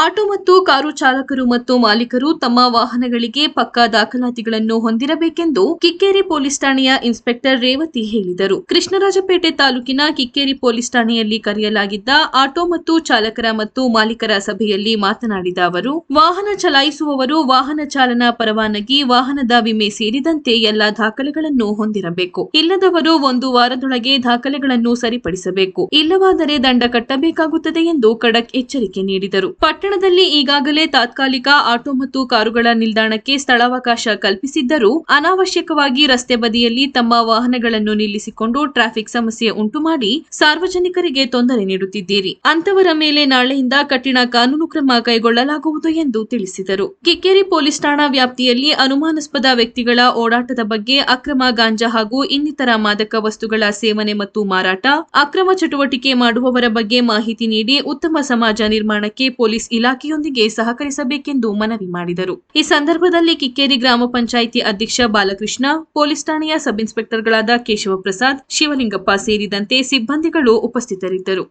Auto ಮತ್ತು car ಚಾಲಕರು ಮತ್ತು ಮಾಲೀಕರು ತಮ್ಮ ವಾಹನಗಳಿಗೆ ಪಕ್ಕಾ ದಾಖಲಾತಿಗಳನ್ನು ಹೊಂದಿರಬೇಕೆಂದು ಕಿಕ್ಕೇರಿ ಪೊಲೀಸ್ ಠಾಣೆಯ ಇನ್ಸ್ಪೆಕ್ಟರ್ ರೇವತಿ ಹೇಳಿದರು. ಕೃಷ್ಣರಾಜಪೇಟೆ ತಾಲೂಕಿನ ಕಿಕ್ಕೇರಿ ಪೊಲೀಸ್ ಠಾಣೆಯಲ್ಲಿ ಕರೆಯಲಾಗಿದ್ದ ಆಟೋ ಮತ್ತು ಚಾಲಕರ ಮತ್ತು ಮಾಲೀಕರ ಸಭೆಯಲ್ಲಿ ಮಾತನಾಡಿದ ಅವರು, ವಾಹನ ಚಲಾಯಿಸುವವರು ವಾಹನ ಚಾಲನಾ ಪರವಾನಗಿ, ವಾಹನದ ವಿಮೆ ಸೇರಿದಂತೆ ಎಲ್ಲ ದಾಖಲೆಗಳನ್ನು ಹೊಂದಿರಬೇಕು. ಇಲ್ಲದವರು ಒಂದು ವಾರದೊಳಗೆ ದಾಖಲೆಗಳನ್ನು ಸರಿಪಡಿಸಬೇಕು. ಇಲ್ಲವಾದರೆ ದಂಡ ಕಟ್ಟಬೇಕಾಗುತ್ತದೆ ಎಂದು ಖಡಕ್ ಎಚ್ಚರಿಕೆ ನೀಡಿದರು. ಪಟ್ಟಣದಲ್ಲಿ ಈಗಾಗಲೇ ತಾತ್ಕಾಲಿಕ ಆಟೋ ಮತ್ತು ಕಾರುಗಳ ನಿಲ್ದಾಣಕ್ಕೆ ಸ್ಥಳಾವಕಾಶ ಕಲ್ಪಿಸಿದ್ದರೂ ಅನಾವಶ್ಯಕವಾಗಿ ರಸ್ತೆ ಬದಿಯಲ್ಲಿ ತಮ್ಮ ವಾಹನಗಳನ್ನು ನಿಲ್ಲಿಸಿಕೊಂಡು ಟ್ರಾಫಿಕ್ ಸಮಸ್ಯೆ ಉಂಟು ಮಾಡಿ ಸಾರ್ವಜನಿಕರಿಗೆ ತೊಂದರೆ ನೀಡುತ್ತಿದ್ದೀರಿ. ಅಂತವರ ಮೇಲೆ ನಾಳೆಯಿಂದ ಕಠಿಣ ಕಾನೂನು ಕ್ರಮ ಕೈಗೊಳ್ಳಲಾಗುವುದು ಎಂದು ತಿಳಿಸಿದರು. ಕಿಕ್ಕೇರಿ ಪೊಲೀಸ್ ಠಾಣಾ ವ್ಯಾಪ್ತಿಯಲ್ಲಿ ಅನುಮಾನಾಸ್ಪದ ವ್ಯಕ್ತಿಗಳ ಓಡಾಟದ ಬಗ್ಗೆ ಅಕ್ರಮ ಗಾಂಜಾ ಹಾಗೂ ಇನ್ನಿತರ ಮಾದಕ ವಸ್ತುಗಳ ಸೇವನೆ ಮತ್ತು ಮಾರಾಟ, ಅಕ್ರಮ ಚಟುವಟಿಕೆ ಮಾಡುವವರ ಬಗ್ಗೆ ಮಾಹಿತಿ ನೀಡಿ ಉತ್ತಮ ಸಮಾಜ ನಿರ್ಮಾಣಕ್ಕೆ ಪೊಲೀಸ್ ಇಲಾಖೆಯೊಂದಿಗೆ ಸಹಕರಿಸಬೇಕೆಂದು ಮನವಿ ಮಾಡಿದರು. ಈ ಸಂದರ್ಭದಲ್ಲಿ ಕಿಕ್ಕೇರಿ ಗ್ರಾಮ ಪಂಚಾಯಿತಿ ಅಧ್ಯಕ್ಷ ಬಾಲಕೃಷ್ಣ ಪೊಲೀಸ್ ಠಾಣೆಯ ಸಬ್ ಇನ್ಸ್ಪೆಕ್ಟರ್ಗಳಾದ ಕೇಶವ ಪ್ರಸಾದ್ ಶಿವಲಿಂಗಪ್ಪ ಸೇರಿದಂತೆ ಸಿಬ್ಬಂದಿಗಳು ಉಪಸ್ಥಿತರಿದ್ದರು.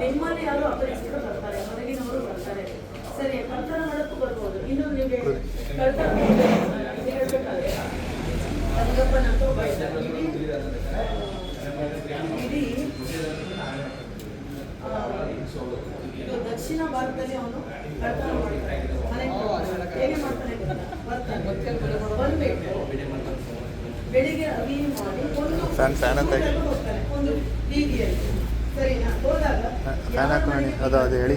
ನಿಮ್ಮಲ್ಲಿ ಯಾರು ಅಪರಿಚಿತರು ಬರ್ತಾರೆ ಹೊರಗಿನವರು ಬರ್ತಾರೆ. ಸರಿ ಕಳ್ತನ ಮಾಡೋಕ್ಕೂ ಬರ್ಬೋದು. ಇನ್ನು ನಿಮಗೆ ಕಳ್ತನ ಇದು ಹೇಳ್ಬೇಕಾದ್ರೆ ರಂಗಪ್ಪನಂತೂ ಒಬ್ಬ ಇದ್ದಾನೆ. ಇಡೀ ಇದು ದಕ್ಷಿಣ ಭಾರತದಲ್ಲಿ ಅವನು ಕಳ್ತನ ಮಾಡ್ತಾನೆ. ಹೇಗೆ ಮಾಡ್ತಾನೆ? ಬರ್ತಾನೆ. ಬೆಳಿಗ್ಗೆ ಅಗಿ ಮಾಡಿ ಒಂದು ಹೋಗ್ತಾನೆ. ಒಂದು ಬೀದಿಯಲ್ಲಿ. ಸರಿನಾ? ಹೋದಾಗ ಫ್ಯಾನ್ ಯಾವ ಹಾಕು ಅದು- ಅದು ಹೇಳಿ.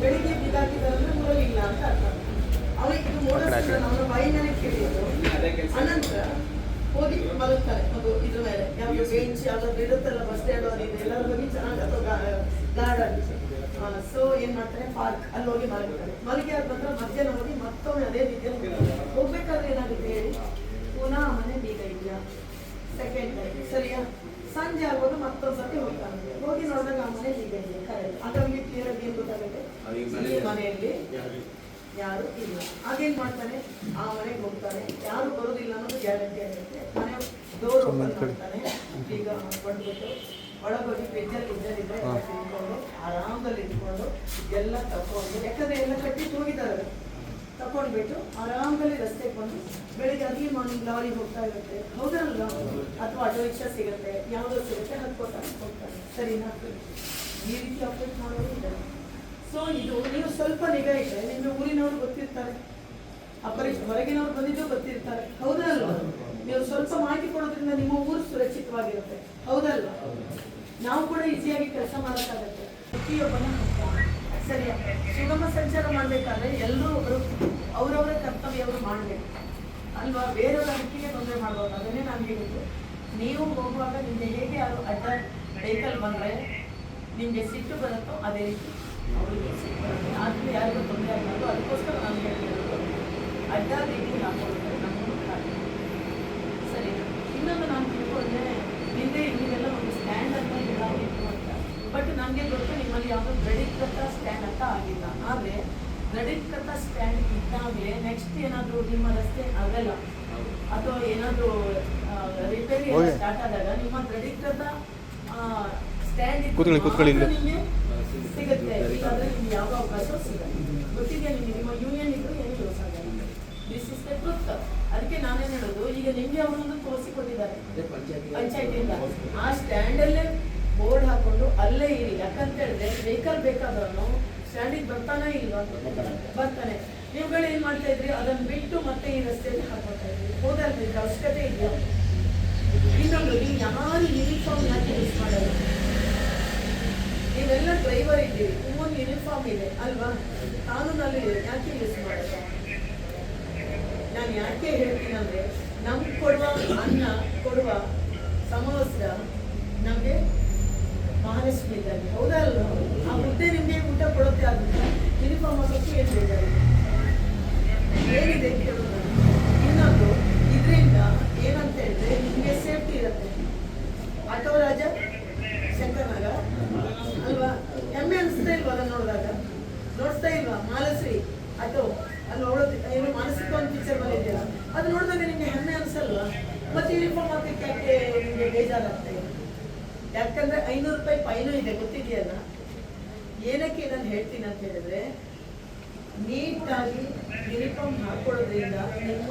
ಬೆಳಿಗ್ಗೆ ಬಿದ್ದಾಕಿದ್ರೆ ಊರಲ್ಲಿಲ್ಲ ಅಂತ ಅರ್ಥ. ಅವನಿಗೆ ಇದು ಮೋಡ ಅವನ ಬಾಯಿನಲ್ಲಿ ಕೇಳಿದ್ರು ಅನಂತರ ಹೋಗಿ ಮಲಗ್ತಾರೆ ಅದು ಇದ್ರ ಮೇಲೆ. ಯಾವ್ದು ಬೆಂಚ್ ಯಾವ್ದಾದ್ರು ಇರುತ್ತಲ್ಲ ಬಸ್ ಸ್ಟ್ಯಾಂಡ್ ಅದು ಇದು. ಎಲ್ಲರೂ ಹೋಗಿ ಚೆನ್ನಾಗಿ ಅಥವಾ ಗಾರ್ಡನ್ ಸೊ ಏನ್ ಮಾಡ್ತಾರೆ? ಪಾರ್ಕ್ ಅಲ್ಲಿ ಹೋಗಿ ಮಲಗ್ತಾನೆ ಮಲಗಿ ಆದ ನಂತರ ಮಧ್ಯಾಹ್ನ ಹೋಗಿ ಮತ್ತೊಮ್ಮೆ ಅದೇ ರೀತಿಯಲ್ಲಿ. ಹೋಗ್ಬೇಕಾದ್ರೆ ಏನಾಗುತ್ತೆ ಹೇಳಿ? ಪುನಃ ಮನೆ ಬೀಗ ಇದೆಯಾ? ಸೆಕೆಂಡ್ ಟೈಮ್ ಸರಿಯಾ? ಸಂಜೆ ಆಗೋದು ಮತ್ತೊಂದ್ ಸತಿ ಹೋಗ್ತಾನೆ ಹೋಗಿ ನೋಡಿದಾಗ ಆ ಮನೆ ಬೀಗ ಇದೆಯಾ ಕರೆಕ್ಟ್. ಅದ್ರಲ್ಲಿ ಕ್ಲಿಯರ್ ಆಗಿ ಏನ್ ಗೊತ್ತಾಗುತ್ತೆ? ಈ ಮನೆಯಲ್ಲಿ ಯಾರು ಇಲ್ಲ. ಆಗೇನ್ ಮಾಡ್ತಾನೆ ಆ ಮನೆಗೆ ಹೋಗ್ತಾನೆ ಯಾರು ಬರೋದಿಲ್ಲ ಅನ್ನೋದು ಗ್ಯಾರಂಟಿ ಆಗಿರುತ್ತೆ. ಮನೆ ಡೋರ್ ಓಪನ್ ಮಾಡ್ತಾನೆ ಈಗ ಬಂದ್ಬಿಟ್ಟು ಒಳಗೋಗಿ ಬೆಜ್ಜಲ್ಲಿ ಇದ್ದಲ್ಲಿ ಇದ್ದರೆ ತಿನ್ಕೊಂಡು ಆರಾಮದಲ್ಲಿ ಇಟ್ಕೊಂಡು ಎಲ್ಲ ತಕೊಂಡು ಯಾಕಂದ್ರೆ ಎಲ್ಲ ಕಟ್ಟಿ ಹೋಗಿದ್ದಾರೆ ತಕೊಂಡ್ಬಿಟ್ಟು ಆರಾಮದಲ್ಲಿ ರಸ್ತೆಗೆ ಬಂದು ಬೆಳಿಗ್ಗೆ ಅರ್ಲಿ ಮಾರ್ನಿಂಗ್ ಲಾರಿ ಹೋಗ್ತಾ ಇರುತ್ತೆ. ಹೌದಲ್ಲ ಅಥವಾ ಆಟೋ ರಿಕ್ಷಾ ಸಿಗುತ್ತೆ ಯಾವುದೋ ಸಿಗುತ್ತೆ ಹತ್ಕೋತಾನೆ ಹೋಗ್ತಾನೆ ಸರಿನಾ? ಈ ರೀತಿ ಅಪ್ಡೇಟ್ ಮಾಡೋದು ಇದ್ದಾರೆ ಸೊ ಇದು ನೀವು ಸ್ವಲ್ಪ ನಿಗಾ ಇದೆ. ನಿಮ್ಮ ಊರಿನವರು ಗೊತ್ತಿರ್ತಾರೆ. ಅಪರಿಚ, ಹೊರಗಿನವರು ಬಂದಿದ್ದು ಗೊತ್ತಿರ್ತಾರೆ. ಹೌದಲ್ವಾ? ನೀವು ಸ್ವಲ್ಪ ಮಾಹಿತಿ ಕೊಡೋದ್ರಿಂದ ನಿಮ್ಮ ಊರು ಸುರಕ್ಷಿತವಾಗಿರುತ್ತೆ. ಹೌದಲ್ವಾ? ನಾವು ಕೂಡ ಈಸಿಯಾಗಿ ಕೆಲಸ ಮಾಡೋಕ್ಕಾಗತ್ತೆ. ಪ್ರತಿಯೊಬ್ಬನ ಸರಿಯ? ಸುಗಮ ಸಂಚಾರ ಮಾಡಬೇಕಾದ್ರೆ ಎಲ್ಲರೂ ಅವರು ಅವರವರ ಕರ್ತವ್ಯವನ್ನು ಮಾಡಬೇಕು. ಅಲ್ವಾ? ಬೇರೆಯವರ ಹಕ್ಕಿಗೆ ತೊಂದರೆ ಮಾಡ್ಬೋದು ಅದನ್ನೇ ನಾನು ಹೇಳಿದ್ದು. ನೀವು ಹೋಗುವಾಗ ನಿಮಗೆ ಹೇಗೆ ಯಾರು ಅಡ್ಡ ವೆಹಿಕಲ್ ಬಂದರೆ ನಿಮಗೆ ಸಿಟ್ಟು ಬರುತ್ತೋ ಅದೇ ರೀತಿ ಆದರೂ ಯಾರಿಗೂ ತೊಂದರೆ ಆಗಬಾರ್ದು ಅದಕ್ಕೋಸ್ಕರ ನಾನು ಹೇಳ್ತಿರೋದು ಅಡ್ಡ ರೀತಿ ನಮ್ಮನ್ನು ಕಾರಣ ಸರಿ ಇನ್ನೊಂದು ನಾನು ತಿಳ್ಕೊಂಡೆ ಹಿಂದೆ ನೀವೆಲ್ಲ ಒಂದು ಸ್ಟ್ಯಾಂಡ್ ಅಂತ ಹೇಳಾಗಿತ್ತು ಅಂತ. ಬಟ್ ನನಗೆ ಗೊತ್ತು ನಿಮ್ಮಲ್ಲಿ ಯಾವುದೋ ದೃಢೀಕೃತ ಸ್ಟ್ಯಾಂಡ್ ಅಂತ ಆಗಿಲ್ಲ. ಆದರೆ ದೃಢೀಕೃತ ಸ್ಟ್ಯಾಂಡ್ ಇದ್ದಾಗಲೇ ನೆಕ್ಸ್ಟ್ ಏನಾದರೂ ನಿಮ್ಮ ರಸ್ತೆ ಆಗಲ್ಲ. ಅಥವಾ ಏನಾದರೂ ರಿಪೇರಿ ಸ್ಟಾರ್ಟ್ ಆದಾಗ ನಿಮ್ಮ ಸ್ಟ್ಯಾಂಡ್ ಕೂತ್ಕೊಳ್ಳಿ, ಕೂತ್ಕೊಳ್ಳಿ ಇಲ್ಲಿ. ನಿಮಗೆ ಸಿಗುತ್ತೆ. ಯಾವ ಅವಕಾಶ ಸಿಗಲ್ಲ. ಗೊತ್ತಿದೆಯಾ ನಿಮ್ಮ ಯೂನಿಯನ್ ಇದ್ರು ಏನು ಯೂಸ್ ಆಗಲ್ಲ ದಿಸ್ ಇಸ್ ದ ಟ್ರುತ್ ಅದಕ್ಕೆ ನಾನೇನು ಹೇಳೋದು, ಈಗ ನಿಮಗೆ ಅವರನ್ನು ತೋರಿಸಿಕೊಟ್ಟಿದ್ದಾರೆ. ಪಂಚಾಯತಿಯಿಂದ ಆ ಸ್ಟ್ಯಾಂಡಲ್ಲೇ ಬೋರ್ಡ್ ಹಾಕೊಂಡು ಅಲ್ಲೇ ಇರಿ. ಯಾಕಂತ ಹೇಳಿದ್ರೆ ವೆಹಿಕಲ್ ಸ್ಟ್ಯಾಂಡಿಗೆ ಬರ್ತಾನೆ ಇಲ್ವಾ ಬರ್ತಾನೆ. ನೀವುಗಳು ಏನು ಮಾಡ್ತಾ ಇದ್ರಿ? ಅದನ್ನು ಬಿಟ್ಟು ಮತ್ತೆ ಈ ರಸ್ತೆಯಲ್ಲಿ ಹಾಕೋತಾ ಇದ್ರಿ. ಹೋದಲ್ರಿ ಅವಶ್ಯಕತೆ ಇದೆಯಾ ಇನ್ನೊಂದು, ನೀವು ಯಾರು ಯೂನಿಫಾರ್ಮ್ ಯಾಕೆ ಯೂಸ್ ಮಾಡೋದು? ನೀವೆಲ್ಲ ಡ್ರೈವರ್ ಇದೆ ನಿಮ್ಮೊಂದು ಯೂನಿಫಾರ್ಮ್ ಇದೆ. ಅಲ್ವಾ? ಕಾನೂನಲ್ಲಿ ಯಾಕೆ ಯೂಸ್ ಮಾಡೋದು? ನಾನು ಯಾಕೆ ಹೇಳ್ತೀನಿ ಅಂದ್ರೆ ನಮ್ಗೆ ಕೊಡುವ ಅನ್ನ, ಕೊಡುವ ಸಮವಸ್ತ್ರ ನಮಗೆ ಮಹಾಲಕ್ಷ್ಮಿ ಇದ್ದಂಗೆ. ಹೌದಾ ಅಲ್ವಾ? ಆ ಹುದ್ದೆ ನಿಮಗೆ ಊಟ ಕೊಡೋಕೆ ಆಗುತ್ತೆ? ಯೂನಿಫಾರ್ಮ್ ಹಾಕೋಕ್ಕೆ ಏನಿದೆ ಇನ್ನೊಂದು, ಇದರಿಂದ ಏನಂತ ಹೇಳಿದ್ರೆ ನಿಮಗೆ ಸೇಫ್ಟಿ ಇರುತ್ತೆ. ಆಟೋ ರಾಜ ಶಂಕರನಗರ ಅಲ್ವಾ ಹೆಮ್ಮೆ ಅನಿಸ್ತಾ ಇಲ್ವಾ ಅದನ್ನ ನೋಡಿದಾಗ ನೋಡ್ತಾ ಇಲ್ವಾ ಮಾಲಶ್ರೀ ಆಟೋ ಅಲ್ಲಿ ನೋಡೋದು, ಏನು ಮಾನಸಿಕ ಒಂದು ಪಿಕ್ಚರ್ ಬಂದಿದೆಯಲ್ಲ, ಅದು ನೋಡಿದಾಗ ನಿಮಗೆ ಹೆಮ್ಮೆ ಅನಿಸಲ್ವಾ? ಮತ್ತೆ ಯೂನಿಫಾರ್ಮ್ ಹಾಕಕ್ಕೆ ಯಾಕೆ ನಿಮಗೆ ಬೇಜಾರಾಗ್ತದೆ ಯಾಕಂದ್ರೆ ಐನೂರು ರೂಪಾಯಿ ಫೈನು ಇದೆ, ಗೊತ್ತಿದೆಯಲ್ಲ? ಏನಕ್ಕೆ ನಾನು ಹೇಳ್ತೀನಿ ಅಂತ ಹೇಳಿದ್ರೆ, ನೀಟಾಗಿ ಯೂನಿಫಾರ್ಮ್ ಹಾಕೊಳ್ಳೋದ್ರಿಂದ ನಿಮ್ಮ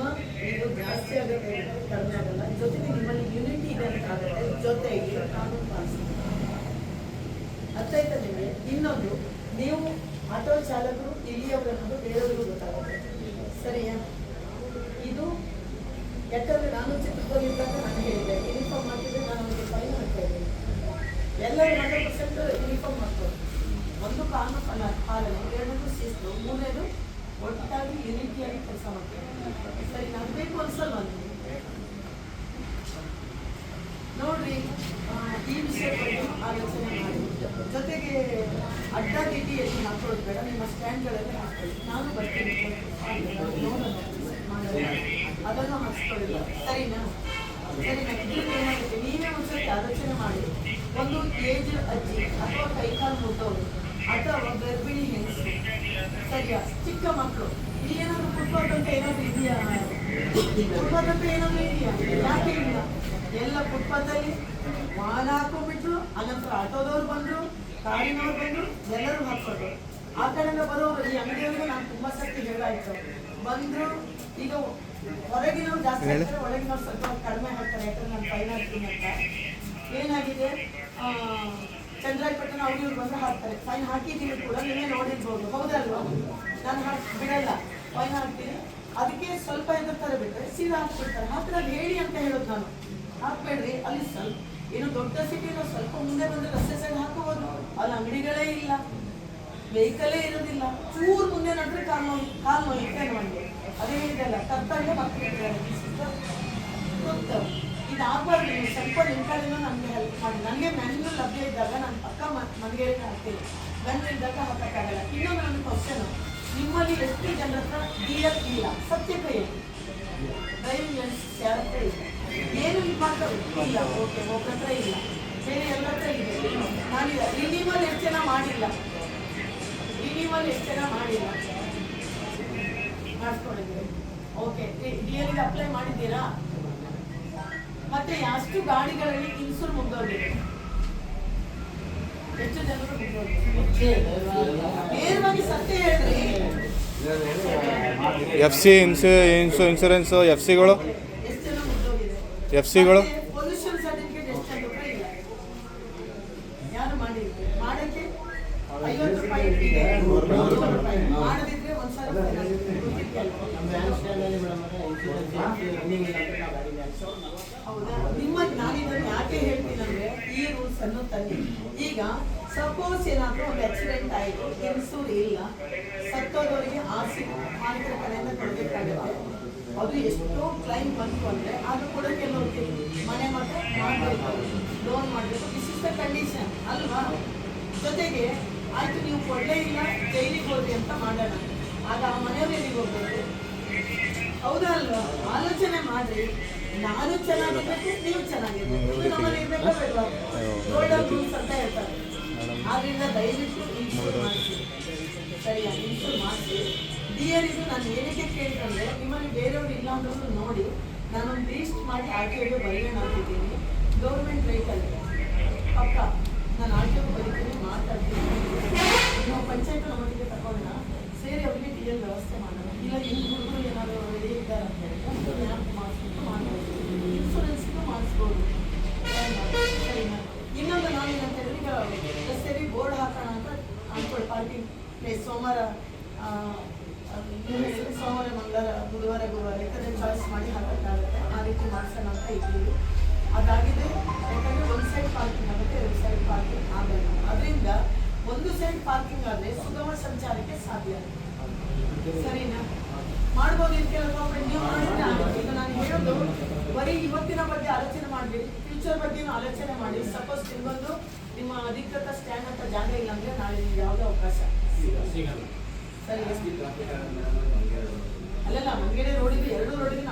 ಇದು ಜಾಸ್ತಿ ಆಗುತ್ತೆ, ಕಡಿಮೆ ಆಗಲ್ಲ. ಜೊತೆಗೆ ನಿಮ್ಮಲ್ಲಿ ಯೂನಿಟಿ ಇದೆ ಅಂತ ಆಗುತ್ತೆ, ಜೊತೆಗೆ ಕಾನೂನು ಪಾಲಿಸ್ತೀನಿ ಅರ್ಥ ಆಯ್ತಾ ನಿಮಗೆ? ಇನ್ನೊಂದು, ನೀವು ಆಟೋ ಚಾಲಕರು ಇಲ್ಲಿಯವರು ಅನ್ನೋದು ಬೇರೆಯವ್ರಿಗೂ ಗೊತ್ತಾಗುತ್ತೆ. ಸರಿಯಾ? ಇದು ಯಾಕಂದ್ರೆ ನಾನು ಚಿತ್ರದಲ್ಲಿದ್ದಾಗ ನಾನು ಹೇಳಿದೆ ಯೂನಿಫಾರ್ಮ್ ಹಾಕಿದ್ರೆ ನಾನು ಅವರಿಗೆ ಫೈನ್ ಹಾಕ್ತಾ ಇದ್ದೀನಿ. ಎಲ್ಲರೂ ಹಂಡ್ರೆಡ್ ಪರ್ಸೆಂಟ್ ಯೂನಿಫಾರ್ಮ್ ಹಾಕ್ತಾರೆ ಒಂದು ಕಾನೂನು ಫಲ ಪಾಲನೆ ಎರಡನೇದು ಶಿಸ್ತು ಮೂರನೇದು ಒಟ್ಟಾಗಿ ಯೂನಿಟಿಯಾಗಿ ಕೆಲಸ ಮಾಡ್ತಾರೆ. ಸರಿ ನಾನು ಬೇಕು ಅನ್ಸಲ್ವ ನೋಡ್ರಿ ಈ ವಿಷಯ ಆಲೋಚನೆ ಮಾಡಿ. ಜೊತೆಗೆ ಅಡ್ಡ ದಿಡ್ಡಿಯಲ್ಲಿ ಹಾಕೊಳ್ಳೋದು ಬೇಡ, ನಿಮ್ಮ ಸ್ಟ್ಯಾಂಡ್ಗಳಲ್ಲಿ ಹಾಕೊಳ್ಳಿ ನಾನು ಬರ್ತೀನಿ ನೋಡೋಣ ಮಾಡೋಣ. ಅದನ್ನು ಹಾಕ್ಸ್ಕೊಳ್ಳಿಲ್ಲ ಸರಿನಾ ಸರಿನಾ ಇದ್ರಲ್ಲಿ ಏನಾಗುತ್ತೆ ನೀವೇ ಒಂದ್ಸತಿ ಆಲೋಚನೆ ಮಾಡಿ ಒಂದು ಏಜ್ ಅಜ್ಜಿ ಅಥವಾ ಕೈಕಾಲು ಮುಟ್ಟವರು ಅಥವಾ ಗರ್ಭಿಣಿ ಹೆಂಗಸು ಸರಿಯಾ? ಚಿಕ್ಕ ಮಕ್ಕಳು ಇಲ್ಲಿ ಏನಾದ್ರು ಫುಟ್ಪಾತ್ ಅಂತ ಏನಾದ್ರು ಇದೆಯಾ? ಫುಟ್ಪಾತ್ ಅಂತ ಏನಾದ್ರು ಇದೆಯಾ? ಯಾಕೆ ಇಲ್ಲ? ಎಲ್ಲ ಫುಟ್ಪಾತಲ್ಲಿ ವಾಹನ ಹಾಕೊಂಡ್ಬಿಟ್ರು ಅನಂತರ ಆಟೋದವ್ರು ಬಂದ್ರು ಕಾರಿನವ್ರು ಬಂದ್ರು ಎಲ್ಲರೂ ಹಾಕ್ಕೊಂಡ್ರು. ಆ ಕಡೆಯಿಂದ ಬರೋರು ಈ ಅಂಗಡಿಯವ್ರಿಗೆ ನಾನು ತುಂಬ ಸರ್ತಿ ಹೇಳಾಯ್ತು. ಬಂದ್ರು ಈಗ ಹೊರಗಿನವ್ರು ಜಾಸ್ತಿ ಹಾಕ್ತಾರೆ ಒಳಗಿನವ್ರು ಸ್ವಲ್ಪ ಕಡಿಮೆ ಹಾಕ್ತಾರೆ ಯಾಕಂದ್ರೆ ನಾನು ಫೈನ್ ಹಾಕ್ತೀನಿ ಅಂತ. ಏನಾಗಿದೆ? ಚಂದ್ರಾಯಪಟ್ಟಣ ಅವ್ರು ಇವ್ರು ಬಂದು ಹಾಕ್ತಾರೆ. ಫೈನ್ ಹಾಕಿದ್ದೀನಿ ಕೂಡ, ನೀವೇ ನೋಡಿರ್ಬೋದು. ಹೌದಲ್ವಾ? ನಾನು ಹಾಕಿ, ಬಿಡಲ್ಲ. ಫೈನ್ ಹಾಕ್ತೀನಿ. ಅದಕ್ಕೆ ಸ್ವಲ್ಪ ಎದುರ್ತಾರೆ ಬಿಟ್ಟರೆ ಸೀದಾ ಹಾಕ್ಬಿಡ್ತಾರೆ. ಮಾತ್ರ ಹೇಳಿ ಅಂತ ಹೇಳೋದು ನಾನು. ಹಾಕ್ಬೇಡ್ರಿ. ಅಲ್ಲಿ ಸ್ವಲ್ಪ, ಏನು ದೊಡ್ಡ ಸಿಟಿನೋ ಸ್ವಲ್ಪ ಮುಂದೆ ಬಂದರೆ ರಸ್ತೆ ಸೈಡ್ ಹಾಕೋಬೋದು. ಅಲ್ಲಿ ಅಂಗಡಿಗಳೇ ಇಲ್ಲ. ವೆಹಿಕಲೇ ಇರೋದಿಲ್ಲ. ಚೂರು ಮುಂದೆ ನೋಡಿದ್ರೆ ಕಾಲು ನೋವು, ಕಾಲು ಇಟ್ಟೆ ನೋಡಿ ಅದೇ ಹೇಳಿದಲ್ಲ ಕರ್ತವ್ಯ ಮಕ್ಕಳಿದ್ದಾರೆ ಗೊತ್ತು ಇದು ಆಗ್ಬಾರ್ದು ನೀವು ಸ್ವಲ್ಪ ನಿಮ್ಮ ಕಡೆನೂ ನನಗೆ ಹೆಲ್ಪ್ ಮಾಡಿ. ನನಗೆ ಮೆನು ಲಭ್ಯ ಇದ್ದಾಗ ನಾನು ಪಕ್ಕ ಮನೆಗೆ ಹಾಕ್ತೀನಿ ಮೆನು ಇದ್ದಾಗ ಹಾಕೋಕ್ಕಾಗಲ್ಲ ಇನ್ನೊಂದು ನನ್ನ ಕ್ವಶನ್ ನಿಮ್ಮಲ್ಲಿ ಎಷ್ಟು ಜನರ ಹತ್ರ ಡಿ ಎಫ್ ಇಲ್ಲ? ಸತ್ಯ ಕೈ ಡ್ರೈವಿಂಗ್ ಲೈಸೆನ್ಸ್ ಯಾರ ಹತ್ರ ಇಲ್ಲ ಏನು ಇದು ಮಾಡ್ತಾರೆ ಇಲ್ಲ. ಓಕೆ ಒಬ್ಬರ ಹತ್ರ ಇಲ್ಲ. ಬೇರೆ ಎಲ್ಲ ಹತ್ರ ಇದೆ? ಮಾಡಿಲ್ಲ ರಿನಿವಲ್ ಎಷ್ಟು ಜನ ಮಾಡಿಲ್ಲ? ರಿನಿವಲ್ ಎಷ್ಟು ಜನ ಮಾಡಿಲ್ಲ? ಮಾಡಿಸ್ಕೊಂಡಿದ್ದೀರಿ ಓಕೆ ಡಿ ಎಲ್ಗೆ ಅಪ್ಲೈ ಮಾಡಿದ್ದೀರಾ? ಮತ್ತೆ ಅಷ್ಟು ಗಾಡಿಗಳಲ್ಲಿ ಇನ್ಸೂರ್ ಮುಂದೋಗಿದೆ ಹೆಚ್ಚು ಜನರು ನೇರವಾಗಿ ಸತ್ಯ ಹೇಳ್ರಿ. ಎಫ್ ಸಿ ಇನ್ಸು ಇನ್ಸು ಇನ್ಸೂರೆನ್ಸ್ ಎಫ್ ಸಿಗಳು ಎಫ್ ಸಿಗಳು ಪೊಲ್ಯೂಷನ್ ಸರ್ಟಿಫಿಕೇಟ್ ಎಷ್ಟು ಜನ ಹತ್ರ ಇಲ್ಲ. ಯಾರು ಮಾಡಿಲ್ಲ ಮಾಡಕ್ಕೆ ಐವತ್ತು ರೂಪಾಯಿ ಇದೆ ನೂರು ರೂಪಾಯಿ. ಮಾಡದಿದ್ರೆ ಹೌದಾ ನಿಮ್ಮ ನಾನು ಇದನ್ನು ಯಾಕೆ ಹೇಳ್ತೀನಿ ಈ ರೂಲ್ಸ್ ಅನ್ನು ತನ್ನಿ ಈಗ ಸಪೋಸ್ ಏನಾದ್ರೂ ಒಂದು ಆಕ್ಸಿಡೆಂಟ್ ಆಯಿತು ಇನ್ಸೂರ್ ಇಲ್ಲ ಸತ್ತೋದವರಿಗೆ ಆಸೆ ಮಾಲೀಕರ ಕಡೆಯಿಂದ ಕೊಡಬೇಕಾಗಿಲ್ಲ ಅದು ಎಷ್ಟೋ ಕ್ಲೈಮ್ ಬಂತು ಅಂದರೆ ಅದು ಕೂಡ ಕೆಲವರಿಗೆ ಮನೆ ಮಾತ್ರ ಮಾಡಬೇಕು. ಲೋನ್ ಮಾಡಬೇಕು ದಿಸ್ ಇಸ್ ದ ಕಂಡೀಷನ್ ಅಲ್ವಾ? ಜೊತೆಗೆ, ಆಯ್ತು, ನೀವು ಕೊಡಲೇ ಇಲ್ಲ, ಜೈಲಿಗೆ ಹೋದ್ರಿ ಅಂತ ಮಾಡೋಣ. ಆಗ ಆ ಹೋಗಬೇಕು ಎಲ್ಲಿಗೆ ಹೋಗ್ಬೇಕು. ಹೌದಾ ಅಲ್ವಾ? ಆಲೋಚನೆ ಮಾಡ್ರಿ ನಾನು ಚೆನ್ನಾಗಿರ್ಬೇಕು ನೀವು ಚೆನ್ನಾಗಿರ್ಬೇಕು. ಇದು ನಮ್ಮಲ್ಲಿ ಇರ್ಬೇಕಾ ಬೇಡವಾ ಗೋಲ್ಡನ್ ರೂಲ್ಸ್ ಅಂತ ಹೇಳ್ತಾರೆ. ಆದ್ರಿಂದ ದಯವಿಟ್ಟು ಇನ್ಶೂರ್ ಮಾಡಿಸಿ ಸರಿಯಾ? ಇನ್ಶೂರ್ ಮಾಡಿಸಿ ಡಿಯರ್ ಇದು ನಾನು ಏನಕ್ಕೆ ಕೇಳ್ತಂದ್ರೆ ನಿಮ್ಮಲ್ಲಿ ಬೇರೆಯವ್ರು ಇಲ್ಲ ಅಂದ್ರೂ ನೋಡಿ ನಾನೊಂದು ಲೀಸ್ಟ್ ಮಾಡಿ ಆರ್ ಟಿ ಒಗೆ ಬರೆಯೋಣ ಅಂತಿದ್ದೀನಿ. ಗೌರ್ಮೆಂಟ್ ವೆಹಿಕಲ್ ಪಕ್ಕ ನಾನು ಆರ್ ಟಿ ಒಗೆ ಬರೀತೀನಿ ಮಾತಾಡ್ತೀನಿ ನಾವು ಪಂಚಾಯತ್ ನಮ್ಮೊಟ್ಟಿಗೆ ತಗೊಂಡ ಸೇರಿ ಅವ್ರಿಗೆ ಡಿ ಎಲ್ ವ್ಯವಸ್ಥೆ ಮಾಡೋಣ ಇಲ್ಲ ಹೆಣ್ಣು ಹುಡುಗರು ಏನಾದರೂ ರೆಡಿ ಇದ್ದಾರೆ ಅಂತ ಹೇಳಿದ್ರೆ ಮ್ಯಾಪ್ ಮಾಡಿಸ್ಬಿಟ್ಟು ಮಾಡ್ಬೋದು ಇನ್ಶೂರೆನ್ಸ್ಗೂ ಮಾಡಿಸ್ಬೋದು ಸರಿನಾ ಇನ್ನೊಂದು ನಾನು ಏನಂತ ಹೇಳಿದ್ರೆ ಈಗ ರಸ್ತೆಯಲ್ಲಿ ಬೋರ್ಡ್ ಹಾಕೋಣ ಅಂತ ಅನ್ಕೊಳ್ಳಿ ಪ್ಲೇಸ್ ಸೋಮವಾರ ಸೋಮವಾರ, ಮಂಗಳವಾರ, ಬುಧವಾರ, ಗುರುವಾರ ಯಾಕಂದರೆ ಚಾಯ್ಸ್ ಮಾಡಿ ಹಾಕೋಕ್ಕಾಗುತ್ತೆ. ಆ ರೀತಿ ಮಾಡ್ಸೋಣ ಅಂತ ಇದ್ದೀವಿ. ಅದಾಗಿದೆ. ಯಾಕಂದರೆ ಒಂದು ಸೈಡ್ ಪಾರ್ಕಿಂಗ್ ಆಗುತ್ತೆ, ಎರಡು ಸೈಡ್ ಪಾರ್ಕಿಂಗ್ ಆಗಲ್ಲ. ಅದರಿಂದ ಒಂದು ಸೈಡ್ ಪಾರ್ಕಿಂಗ್ ಆದರೆ ಸುಗಮ ಸಂಚಾರಕ್ಕೆ ಸಾಧ್ಯ. ಸರಿನಾ? ಮಾಡ್ಬೋದು ಅಂತ ಕೆಲವು ನೀವು ಮಾಡಿದ್ರೆ ಈಗ ನಾನು ಹೇಳೋದು, ಬರೀ ಇವತ್ತಿನ ಬಗ್ಗೆ ಆಲೋಚನೆ ಮಾಡಬೇಡಿ. ಫ್ಯೂಚರ್ ಬಗ್ಗೆನೂ ಆಲೋಚನೆ ಮಾಡಿ. ಸಪೋಸ್ ನಿಮ್ಗೊಂದು ನಿಮ್ಮ ಅಧಿಕೃತ ಸ್ಟ್ಯಾಂಡ್ ಅಂತ ಜಾಗ ಇಲ್ಲ ಅಂದ್ರೆ ನಾಳೆ ನಿಮ್ಗೆ ಯಾವುದೇ ಅವಕಾಶ ಸರಿ ಅಲ್ಲಲ್ಲ ಮಂಗೇರಿ ರೋಡಿಗೆ ಎರಡು ರೋಡಿಗೆ